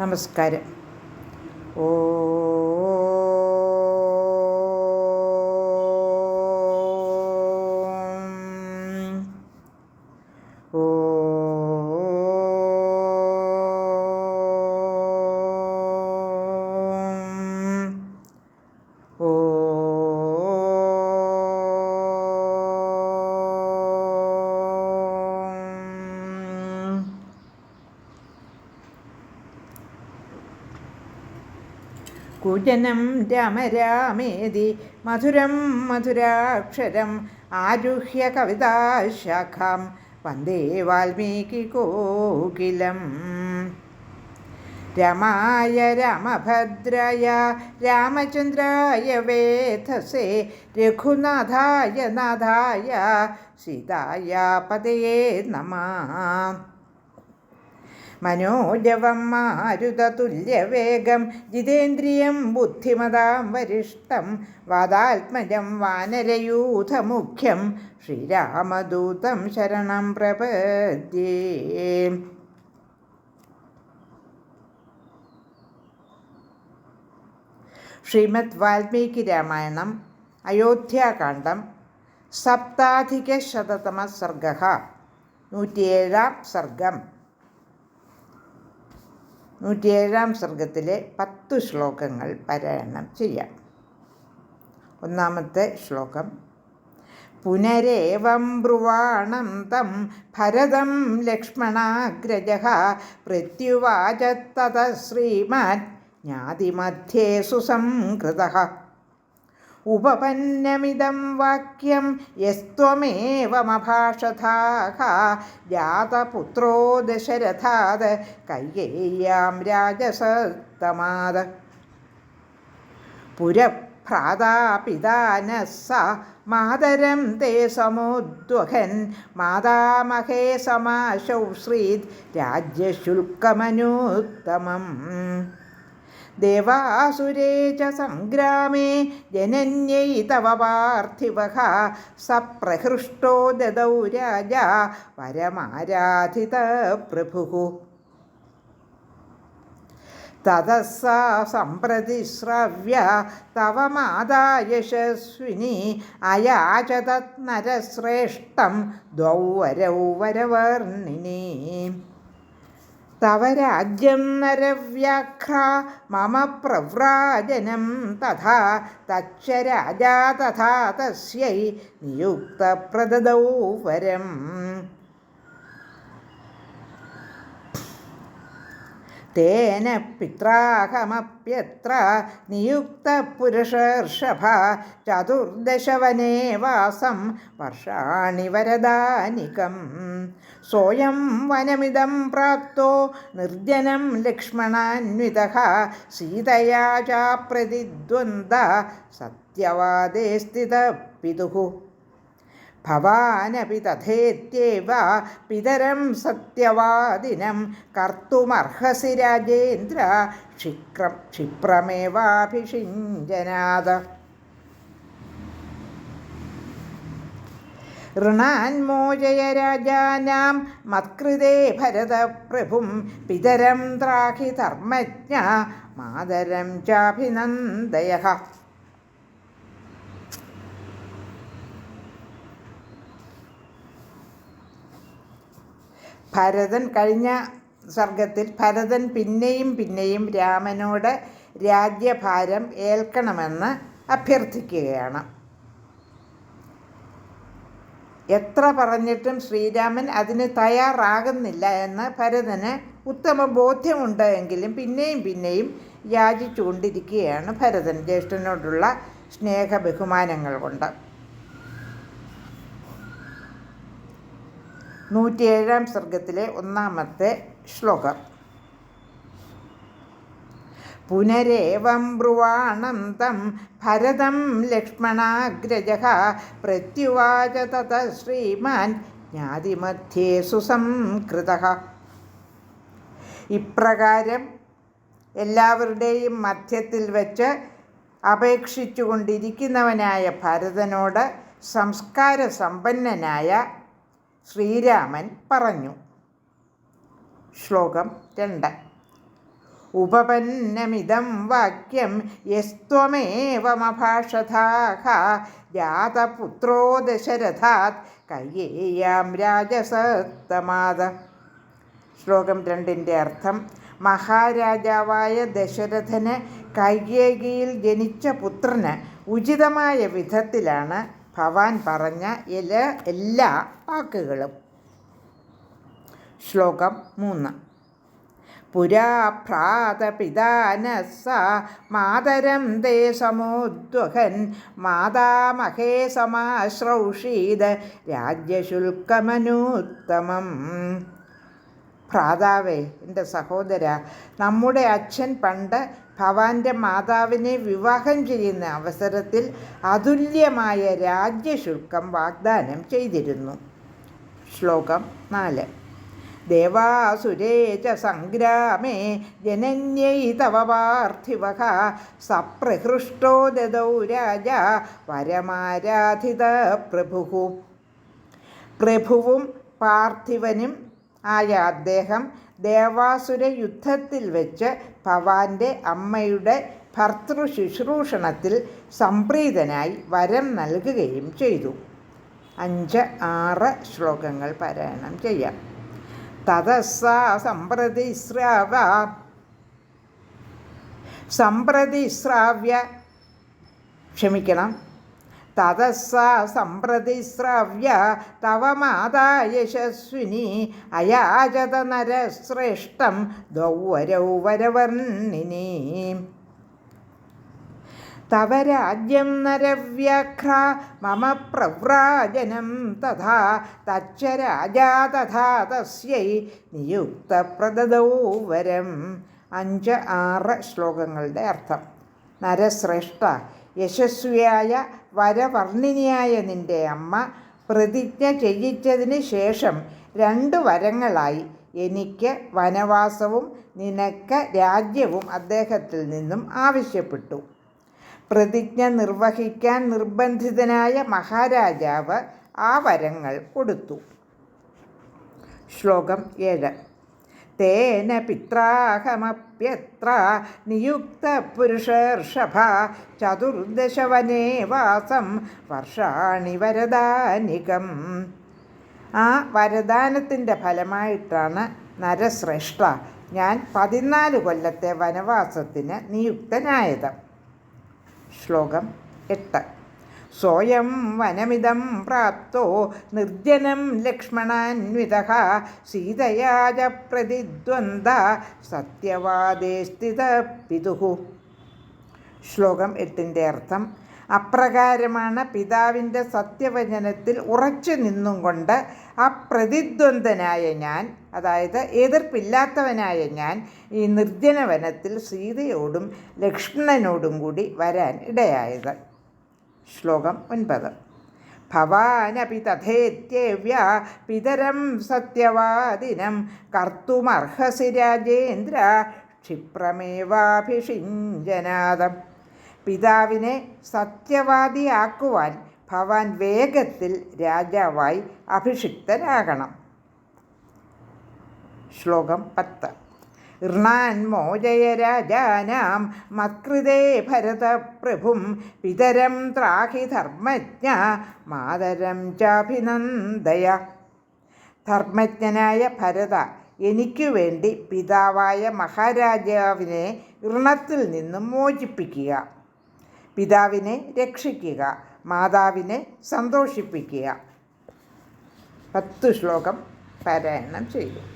നമസ്കാരം. ഓ कुजनं राम रामेदि मधुरं मधुराक्षरम् आरुह्य कविताशाखां वंदे वाल्मीकिकोकिलम् रमाय रामभद्राय रामचन्द्राय वेथसे रघुनाथाय नाथाय सीताया पदये नमः। മനോജവം മാരുതതുല്യവേഗം ജിതേന്ദ്രിയം ബുദ്ധിമതാം വരിഷ്ടം വാദാത്മജം വാനരയൂഥമുഖ്യം ശ്രീരാമദൂതം ശരണം പ്രപദ്യേ. ശ്രീമദ് വാൽമീകി രാമായണം അയോധ്യാകാന്ഡം സപ്താധികശതമ സർഗ നൂറ്റിയേഴാം സർഗം. നൂറ്റിയേഴാം സർഗത്തിലെ പത്ത് ശ്ലോകങ്ങൾ പാരായണം ചെയ്യാം. ഒന്നാമത്തെ ശ്ലോകം പുനരേവം ബ്രുവാണം തം ഭരതം ലക്ഷ്മണാഗ്രജ പ്രത്യുവാച തത ശ്രീമാൻ ജ്ഞാതിമധ്യേ സുസംകൃത ഉപപന്നമിതം വാക്യം യസ്ത്വമേവമഭാഷഥാഹ. ജാതപുത്രോ ദശരഥാത് കയ്യേയാം രാജസത്തമാത്. പുരഭ്രാതാപിതാന സ മാതരം തേ സമുദ്വഹൻ മാതാമഹേ സമാശൗ ശ്രീത് രാജ്യശുൽക്കമനുത്തമം. ദേവാസുരേ ച സംഗ്രാമേ ജനന്യൈ തവ പാർത്ഥിവ സപ്രഹൃഷ്ടോ ദദൗ രാജ പരമാരാധിത പ്രഭു തതസ സംപ്രതിശ്രവ്യ തവ മാതാ യശസ്വിനി അയാചതത് നരശ്രേഷ്ഠം ദ്വൗ വരൗ വരവർണിനി തവ രാജ്യം നരവ്യാഘ്ര മമ പ്രവ്രാജനം തഥാ തക്ഷരാജാ രാജാ തഥാ തസ്യൈ നിയുക്തപ്രദദൗ വരം. തേന പിത്രാഹമപ്യത്ര നിയുക്ത പുരുഷർഷഭ ചതുർദശവനേ വാസം വർഷാണി വരദാനികം സോയം വനമിതം പ്രാപ്തോ നിർജനം ലക്ഷ്മണാന്വിത സീതയാ ചാ പ്രതിദ്വന്ദ സത്യവാദേ സ്ഥിത പിതുഹു ഭവാനപി തഥേത്യവ പിതരം സത്യവാദിനം കർത്തുമർഹസി രാജേന്ദ്ര ക്ഷിക്രം ക്ഷിപ്രമേവാഭിഷിഞ്ജനാഥ. ഋണാൻമോചയ രാജാനാം മത്കൃതേ ഭരതപ്രഭും പിതരം ത്രാഹി ധർമ്മജ്ഞ മാതരം ചാഭിനന്ദയ ഭരതൻ കഴിഞ്ഞ സർഗത്തിൽ ഭരതൻ പിന്നെയും പിന്നെയും രാമനോട് രാജ്യഭാരം ഏൽക്കണമെന്ന് അഭ്യർത്ഥിക്കുകയാണ്. എത്ര പറഞ്ഞിട്ടും ശ്രീരാമൻ അതിന് തയ്യാറാകുന്നില്ല എന്ന് ഭരതന് ഉത്തമ ബോധ്യമുണ്ട് എങ്കിലും പിന്നെയും പിന്നെയും യാചിച്ചുകൊണ്ടിരിക്കുകയാണ് ഭരതൻ ജ്യേഷ്ഠനോടുള്ള സ്നേഹ ബഹുമാനങ്ങൾ കൊണ്ട്. നൂറ്റിയേഴാം സർഗത്തിലെ ഒന്നാമത്തെ ശ്ലോകം. പുനരേവം ബ്രുവാണം തം ഭരതം ലക്ഷ്മണാഗ്രജ പ്രത്യുവാച തത ശ്രീമാൻ ജ്ഞാതിമധ്യേ സുസംകൃത. ഇപ്രകാരം എല്ലാവരുടെയും മധ്യത്തിൽ വച്ച് അപേക്ഷിച്ചുകൊണ്ടിരിക്കുന്നവനായ ഭരതനോട് സംസ്കാര സമ്പന്നനായ ശ്രീരാമൻ പറഞ്ഞു. ശ്ലോകം രണ്ട്. ഉപപന്നമിതം വാക്യം യസ്ത്വമേവമഭാഷഥാഹ ജാതപുത്രോ ദശരഥാത് കയ്യേയാം രാജസത്തമാത. ശ്ലോകം രണ്ടിന്റെ അർത്ഥം മഹാരാജാവായ ദശരഥന് കൈകേകിയിൽ ജനിച്ച പുത്രന് ഉചിതമായ വിധത്തിലാണ് ഭവാൻ പറഞ്ഞ എല്ലാ എല്ലാ വാക്കുകളും. ശ്ലോകം മൂന്ന്. പുരാ ഭ്രാതപിതാനസ മാതരം തേ സമോദ്വഹൻ മാതാമഹേ സമാശ്രൗഷീത് രാജ്യശുൽക്കമനൂത്തമം. ഭ്രാതാവേ എന്റെ സഹോദര നമ്മുടെ അച്ഛൻ പണ്ട് ഭവാന്റെ മാതാവിനെ വിവാഹം ചെയ്യുന്ന അവസരത്തിൽ അതുല്യമായ രാജ്യശുൽക്കം വാഗ്ദാനം ചെയ്തിരുന്നു. ശ്ലോകം നാല്. ദേവാസുരേ ച സംഗ്രാമേ ജനന്യൈ തവ പാർത്ഥിവ സപ്രഹൃഷ്ടോ ദദൗ രാജ വരമാരാധിത പ്രഭു പ്രഭുവും പാർത്ഥിവനും ആയ അദ്ദേഹം ദേവാസുര യുദ്ധത്തിൽ വെച്ച് ഭവാന്റെ അമ്മയുടെ ഭർത്തൃ ശുശ്രൂഷണത്തിൽ സംപ്രീതനായി വരം നൽകുകയും ചെയ്തു. അഞ്ച് ആറ് ശ്ലോകങ്ങൾ പാരായണം ചെയ്യാം. തതസ്സ സമ്പ്രതി ശ്രാവ്യ. ക്ഷമിക്കണം. തതസ്സ ശ്രവ്യ തവ മാതാ യശസ്വിനി അയാചത നരശ്രേഷ്ഠം ദൗവരൗ തവ രാജ്യം നരവ്യാഘ്ര മമ പ്രവ്രാജനം തഥാ തച്ച രാജാ തഥാ തസ്യൈ നിയുക്തപ്രദദൗ വരം. അഞ്ച് ആറ് ശ്ലോകങ്ങളുടെ അർത്ഥം. നരശ്രേഷ്ഠ യശസ്വിയായ വരവർണിനിയായ നിന്റെ അമ്മ പ്രതിജ്ഞ ചെയ്യിച്ചതിന് ശേഷം രണ്ട് വരങ്ങളായി. എനിക്ക് വനവാസവും നിനക്ക് രാജ്യവും അദ്ദേഹത്തിൽ നിന്നും ആവശ്യപ്പെട്ടു. പ്രതിജ്ഞ നിർവഹിക്കാൻ നിർബന്ധിതനായ മഹാരാജാവ് ആ വരങ്ങൾ കൊടുത്തു. ശ്ലോകം ഏഴ്. തേന പിത്രാഹമപ്യത്ര നിയുക്തപുരുഷർഷഭ ചതുർദശവനേ വാസം വർഷാണി വരദാനികം. ആ വരദാനത്തിന്റെ ഫലമായിട്ടാണ് നരശ്രേഷ്ഠ ഞാൻ പതിനാല് കൊല്ലത്തെ വനവാസത്തിന് നിയുക്തനായത്. ശ്ലോകം എട്ട്. സ്വയം വനമിതം പ്രാപ്തോ നിർജനം ലക്ഷ്മണാന്വിത സീതയാജ പ്രതിദ്വന്ദ് സത്യവാദേ സ്ഥിത പിതുഹു. ശ്ലോകം എട്ടിന്റെ അർത്ഥം അപ്രകാരമാണ് പിതാവിന്റെ സത്യവചനത്തിൽ ഉറച്ചു നിന്നും കൊണ്ട് അപ്രതിദ്വന്ദ്വനായ ഞാൻ അതായത് എതിർപ്പില്ലാത്തവനായ ഞാൻ ഈ നിർജനവനത്തിൽ സീതയോടും ലക്ഷ്മണനോടും കൂടി വരാൻ ഇടയായത്. ശ്ലോകം ഒൻപത്. ഭവാനപി തഥേത്യവ്യ പിതരം സത്യവാദിനം കർത്തുമർഹസി രാജേന്ദ്ര ക്ഷിപ്രമേവാഭിഷിഞ്ജനാദം. പിതാവിനെ സത്യവാദിയാക്കുവാൻ ഭവാൻ വേഗത്തിൽ രാജാവായി അഭിഷിക്തനാകണം. ശ്ലോകം പത്ത്. ഋണാൻ മോചയ രാജാനാം മത്കൃതേ ഭരതപ്രഭും പിതരം ത്രാഹി ധർമ്മജ്ഞ മാതരം ചാഭിനന്ദയ. ധർമ്മജ്ഞനായ ഭരത എനിക്കു വേണ്ടി പിതാവായ മഹാരാജാവിനെ ഋണത്തിൽ നിന്നും മോചിപ്പിക്കുക. പിതാവിനെ രക്ഷിക്കുക മാതാവിനെ സന്തോഷിപ്പിക്കുക. പത്ത് ശ്ലോകം പാരായണം ചെയ്തു.